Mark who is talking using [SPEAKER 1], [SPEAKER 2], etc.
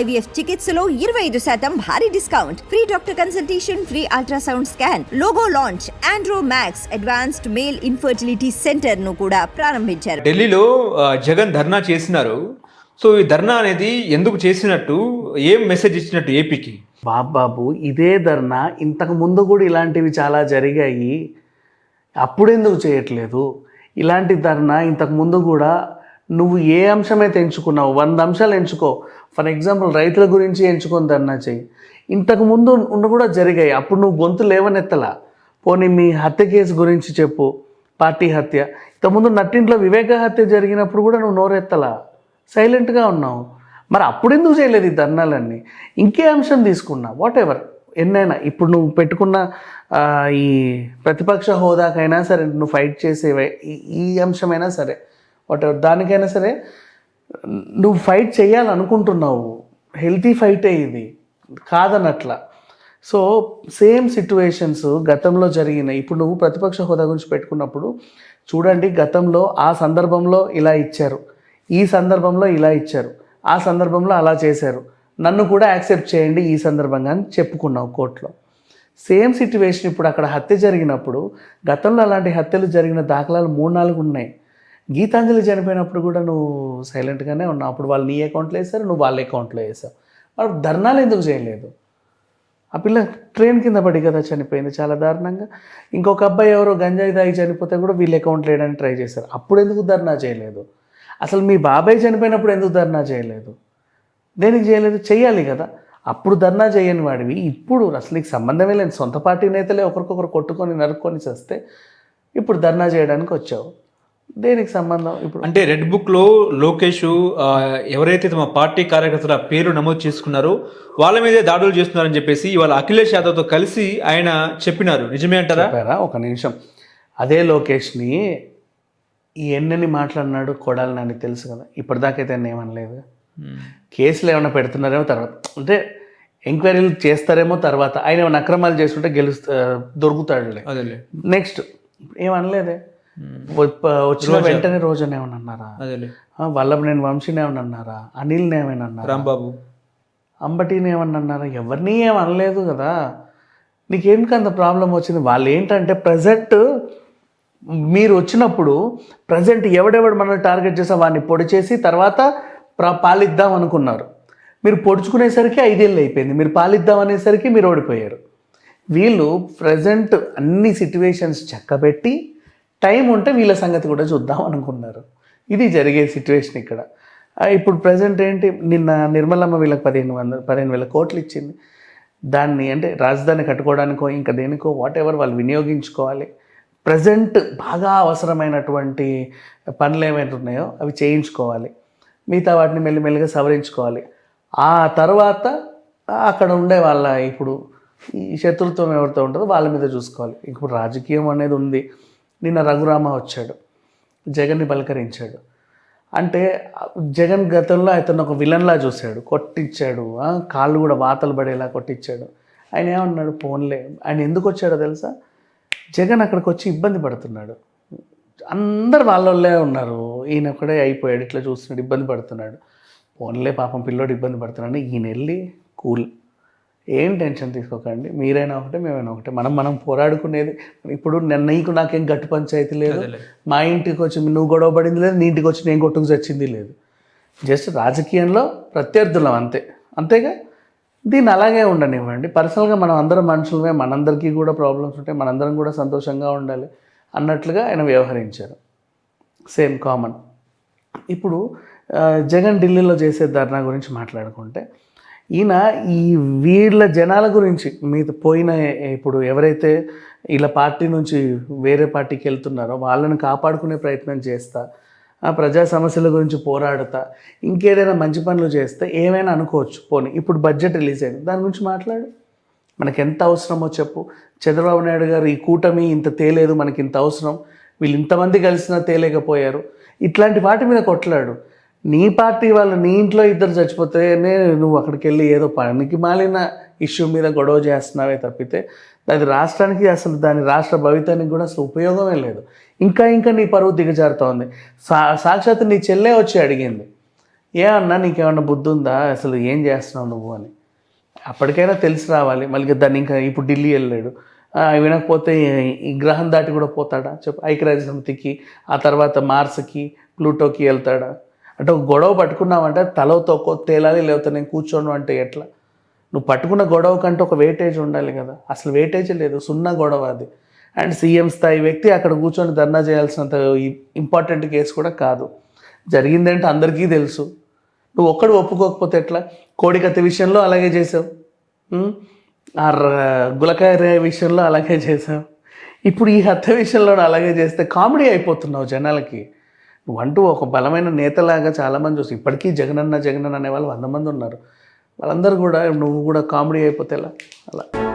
[SPEAKER 1] IVF చికిత్సలో ఇరవై ఐదు శాతం భారీ discount. Free doctor consultation free ultrasound scan logo launch Andro Max advanced male infertility సెంటర్ను కూడా ప్రారంభించారు.
[SPEAKER 2] ఢిల్లీలో జగన్ ధర్నా చేసినారు. సో ఈ ధర్నా అనేది ఎందుకు చేసినట్టు ఏం మెసేజ్ ఇచ్చినట్టు ఏపీకి?
[SPEAKER 3] బాబాబు ఇదే ధర్నా ఇంతకు ముందు కూడా ఇలాంటివి చాలా జరిగాయి. అప్పుడెందుకు చేయట్లేదు? ఇలాంటి ధర్నా ఇంతకు ముందు కూడా నువ్వు ఏ అంశమైతే ఎంచుకున్నావు వంద అంశాలు ఎంచుకో. ఫర్ ఎగ్జాంపుల్ రైతుల గురించి ఎంచుకొని ధర్నా చెయ్యి ఇంతకు ముందు ఉన్న కూడా జరిగాయి. అప్పుడు నువ్వు గొంతు లేవనెత్తలా. పోనీ మీ హత్య కేసు గురించి చెప్పు. పార్టీ హత్య. ఇంతకుముందు నట్టింట్లో వివేక హత్య జరిగినప్పుడు కూడా నువ్వు నోరెత్తలా. సైలెంట్గా ఉన్నావు. మరి అప్పుడు ఎందుకు చేయలేదు ఈ ధర్నాలన్నీ? ఇంకే అంశం తీసుకున్నా. వాట్ ఎవర్ ఎన్నైనా. ఇప్పుడు నువ్వు పెట్టుకున్న ఈ ప్రతిపక్ష హోదాకైనా సరే నువ్వు ఫైట్ చేసేవే ఈ- ఈ అంశమైనా సరే. వాట్ ఎవర్ దానికైనా సరే నువ్వు ఫైట్ చేయాలనుకుంటున్నావు. హెల్తీ ఫైటే ఇది. కాదనట్లా. సో సేమ్ సిట్యువేషన్స్ గతంలో జరిగినాయి. ఇప్పుడు నువ్వు ప్రతిపక్ష హోదా గురించి పెట్టుకున్నప్పుడు చూడండి గతంలో ఆ సందర్భంలో ఇలా ఇచ్చారు. ఈ సందర్భంలో ఇలా ఇచ్చారు. ఆ సందర్భంలో అలా చేశారు. నన్ను కూడా యాక్సెప్ట్ చేయండి ఈ సందర్భంగా అని చెప్పుకున్నావు కోర్టులో. సేమ్ సిట్యువేషన్ ఇప్పుడు అక్కడ హత్య జరిగినప్పుడు గతంలో అలాంటి హత్యలు జరిగిన దాఖలాలు మూడు నాలుగు ఉన్నాయి. గీతాంజలి చనిపోయినప్పుడు కూడా నువ్వు సైలెంట్గానే ఉన్నావు. అప్పుడు వాళ్ళు నీ అకౌంట్లో వేశారు నువ్వు వాళ్ళ అకౌంట్లో వేసావు వాళ్ళు ధర్నాలు ఎందుకు చేయలేదు? ఆ పిల్ల ట్రైన్ కింద పడి కదా చనిపోయింది చాలా దారుణంగా. ఇంకొక అబ్బాయి ఎవరో గంజాయి దాగి చనిపోతే కూడా వీళ్ళు అకౌంట్ వేయడానికి ట్రై చేశారు. అప్పుడు ఎందుకు ధర్నా చేయలేదు? అసలు మీ బాబాయ్ చనిపోయినప్పుడు ఎందుకు ధర్నా చేయలేదు? దేనికి చేయలేదు? చేయాలి కదా. అప్పుడు ధర్నా చేయని వాడివి. ఇప్పుడు అసలు నీకు సంబంధమే లేని సొంత పార్టీ నేతలే ఒకరికొకరు కొట్టుకొని నరుక్కొని చేస్తే ఇప్పుడు ధర్నా చేయడానికి వచ్చావు. దేనికి సంబంధం ఇప్పుడు?
[SPEAKER 2] అంటే రెడ్ బుక్లో లోకేష్ ఎవరైతే తమ పార్టీ కార్యకర్తల పేరు నమోదు చేసుకున్నారో వాళ్ళ మీదే దాడులు చేస్తున్నారని చెప్పేసి ఇవాళ అఖిలేష్ యాదవ్తో కలిసి ఆయన చెప్పినారు. నిజమే అంటారా?
[SPEAKER 3] ఒక నిమిషం. అదే లోకేష్ని ఈ ఎన్నెన్ని మాట్లాడినాడు కొడాలని అని తెలుసు కదా. ఇప్పటిదాకైతే ఏమనలేదు. కేసులు ఏమైనా పెడుతున్నారేమో తర్వాత అంటే ఎంక్వైరీలు చేస్తారేమో తర్వాత ఆయన ఏమైనా అక్రమాలు చేస్తుంటే గెలుస్తా దొరుకుతాడులే.
[SPEAKER 2] అదేలే.
[SPEAKER 3] నెక్స్ట్ ఏమనలేదే. వచ్చిన వెంటనే రోజున అన్నారా
[SPEAKER 2] అదేలే.
[SPEAKER 3] ఆ, వల్లభనేని వంశీని ఏమన్నా అన్నారా అనిల్ని ఏమైనా అన్నారా
[SPEAKER 2] రాంబాబు.
[SPEAKER 3] అంబటిని ఏమన్నా అన్నారా ఎవరిని ఏం అనలేదు కదా. నీకేందుకు అంత ప్రాబ్లం వచ్చింది? వాళ్ళు ఏంటంటే ప్రజెంట్ మీరు వచ్చినప్పుడు ప్రజెంట్ ఎవడెవడు మనల్ని టార్గెట్ చేసా వాడిని పొడి చేసి తర్వాత పాలిద్దాం అనుకున్నారు. మీరు పొడుచుకునేసరికి ఐదేళ్ళు అయిపోయింది. మీరు పాలిద్దాం అనేసరికి మీరు ఓడిపోయారు. వీళ్ళు ప్రజెంట్ అన్ని సిట్యువేషన్స్ చక్కబెట్టి టైం ఉంటే వీళ్ళ సంగతి కూడా చూద్దాం అనుకున్నారు. ఇది జరిగే సిచ్యువేషన్ ఇక్కడ. ఇప్పుడు ప్రజెంట్ ఏంటి నిన్న నిర్మలమ్మ వీళ్ళకి పదిహేను వందల పదిహేను వేల కోట్లు ఇచ్చింది. దాన్ని అంటే రాజధాని కట్టుకోవడానికో ఇంకా దేనికో వాట్ ఎవర్ వాళ్ళు వినియోగించుకోవాలి. ప్రజెంట్ బాగా అవసరమైనటువంటి పనులు ఏమైనా ఉన్నాయో అవి చేయించుకోవాలి. మిగతా వాటిని మెల్లిమెల్లిగా సవరించుకోవాలి. ఆ తర్వాత అక్కడ ఉండే వాళ్ళ ఇప్పుడు ఈ శత్రుత్వం ఎవరితో ఉంటుందో వాళ్ళ మీద చూసుకోవాలి. ఇప్పుడు రాజకీయం అనేది ఉంది. నిన్న రఘురామ వచ్చాడు. జగన్ని పలకరించాడు. అంటే జగన్ గతంలో అతను ఒక విలన్లా చూశాడు. కొట్టించాడు. కాళ్ళు కూడా వాతలు పడేలా కొట్టించాడు. ఆయన ఏమన్నాడు? పోన్లే. ఆయన ఎందుకు వచ్చాడో తెలుసా? జగన్ అక్కడికి వచ్చి ఇబ్బంది పడుతున్నాడు. అందరు వాళ్ళే ఉన్నారు. ఈయన ఒకడే అయిపోయాడు. ఇట్లా చూస్తున్నాడు. ఇబ్బంది పడుతున్నాడు. పోన్లే పాపం పిల్లోడు ఇబ్బంది పడుతున్నాడు. ఈయన వెళ్ళి కూల్ ఏం టెన్షన్ తీసుకోకండి. మీరైనా ఒకటే మేమైనా ఒకటే. మనం మనం పోరాడుకునేది ఇప్పుడు నిన్న నీకు నాకేం గట్టు పంచాయతీ లేదు. మా ఇంటికి వచ్చి నువ్వు గొడవ పడింది లేదు నీ ఇంటికి వచ్చి నేను కొట్టుకు చచ్చింది లేదు. జస్ట్ రాజకీయంలో ప్రత్యర్థులం అంతే. అంతేగా? దీన్ని అలాగే ఉండనివ్వండి. పర్సనల్గా మనం అందరం మనుషులమే మనందరికీ కూడా ప్రాబ్లమ్స్ ఉంటాయి మనందరం కూడా సంతోషంగా ఉండాలి అన్నట్లుగా ఆయన వ్యవహరించారు. Same common. ఇప్పుడు జగన్ ఢిల్లీలో చేసే ధర్నా గురించి మాట్లాడుకుంటే ఈయన ఈ వీళ్ళ జనాల గురించి మీద పోయిన ఇప్పుడు ఎవరైతే ఇలా పార్టీ నుంచి వేరే పార్టీకి వెళ్తున్నారో వాళ్ళని కాపాడుకునే ప్రయత్నం చేస్తా ఆ ప్రజా సమస్యల గురించి పోరాడుతా ఇంకేదైనా మంచి పనులు చేస్తే ఏమైనా అనుకోవచ్చు. పోనీ ఇప్పుడు బడ్జెట్ రిలీజ్ అయింది. దాని గురించి మాట్లాడు. మనకి ఎంత అవసరమో చెప్పు. చంద్రబాబు నాయుడు గారు ఈ కూటమి ఇంత తేలేదు మనకి ఇంత అవసరం. వీళ్ళు ఇంతమంది కలిసినా తేలేకపోయారు. ఇట్లాంటి వాటి మీద కొట్లాడు. నీ పార్టీ వాళ్ళు నీ ఇంట్లో ఇద్దరు చచ్చిపోతేనే నువ్వు అక్కడికి వెళ్ళి ఏదో పనికి మాలిన ఇష్యూ మీద గొడవ చేస్తున్నావే తప్పితే అది రాష్ట్రానికి అసలు దాని రాష్ట్ర భవితానికి కూడా అసలు ఉపయోగమే లేదు. ఇంకా ఇంకా నీ పరువు దిగజారుతోంది సా సాక్షాత్ నీ చెల్లే వచ్చి అడిగింది. ఏమన్నా నీకేమన్నా బుద్ధి ఉందా అసలు ఏం చేస్తున్నావు నువ్వు? అని. అప్పటికైనా తెలిసి రావాలి. మళ్ళీ దాన్ని ఇంకా ఇప్పుడు ఢిల్లీ వెళ్ళాడు వినకపోతే ఈ గ్రహం దాటి కూడా పోతాడా? చెప్పు. ఐక్యరాజ్య సమితికి ఆ తర్వాత మార్స్కి ప్లూటోకి వెళ్తాడా? అంటే ఒక గొడవ పట్టుకున్నావంటే తలో తోకో తేలాలి లేకపోతే నేను కూర్చోను అంటే ఎట్లా? నువ్వు పట్టుకున్న గొడవ కంటే ఒక వెయిటేజ్ ఉండాలి కదా. అసలు వెయిటేజ్ లేదు సున్నా గొడవ అది. అండ్ సీఎం స్థాయి వ్యక్తి అక్కడ కూర్చొని ధర్నా చేయాల్సినంత ఇంపార్టెంట్ కేసు కూడా కాదు. జరిగిందంటే అందరికీ తెలుసు. నువ్వు ఒక్కడు ఒప్పుకోకపోతే ఎట్లా? కోడికత్తి విషయంలో అలాగే చేసావు. ఆ గులకాయ రే విషయంలో అలాగే చేసావు. ఇప్పుడు ఈ హత్య విషయంలో అలాగే చేస్తే కామెడీ అయిపోతున్నావు జనాలకి. నువ్వంటూ ఒక బలమైన నేతలాగా చాలామంది చూసి ఇప్పటికీ జగనన్న జగనన్న అనే వాళ్ళు వంద మంది ఉన్నారు. వాళ్ళందరూ కూడా నువ్వు కూడా కామెడీ అయిపోతేలా అలా.